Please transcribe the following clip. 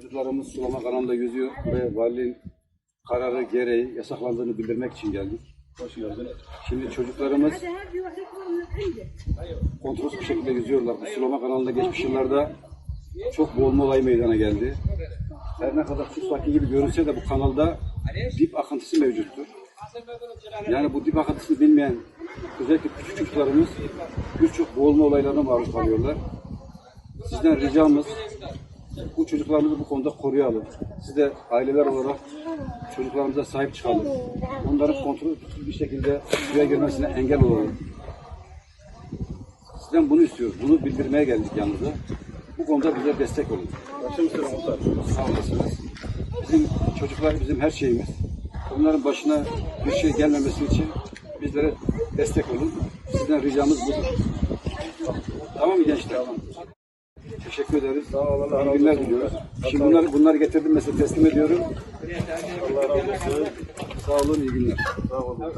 çocuklarımız sulama kanalında yüzüyor ve valinin kararı gereği yasaklandığını bildirmek için geldik. Şimdi çocuklarımız kontrolsüz bir şekilde yüzüyorlar. Bu sulama kanalında geçmiş yıllarda çok boğulma olayı meydana geldi. Her ne kadar su sakin gibi görünse de bu kanalda dip akıntısı mevcuttur. Yani bu dip akıntısını bilmeyen özellikle küçük çocuklarımız birçok boğulma olaylarına maruz kalıyorlar. Sizden ricamız bu çocuklarımızı bu konuda koruyalım. Siz de aileler olarak çocuklarımıza sahip çıkalım. Onların kontrolsüz bir şekilde suya girmesine engel olalım. Sizden bunu istiyoruz. Bunu bildirmeye geldik yanınıza. Bu konuda bize destek olun. Başım sıra. Sağ olasınız. Bizim çocuklar bizim her şeyimiz. Onların başına bir şey gelmemesi için bizlere destek olun. Sizden ricamız budur. Tamam mı gençler? Teşekkür ederiz. Sağ olun. Allah İyi günler diliyoruz. Şimdi bunları, bunları getirdim mesela teslim ediyorum. Allah razı olsun. Sağ olun, iyi günler. Sağ olun.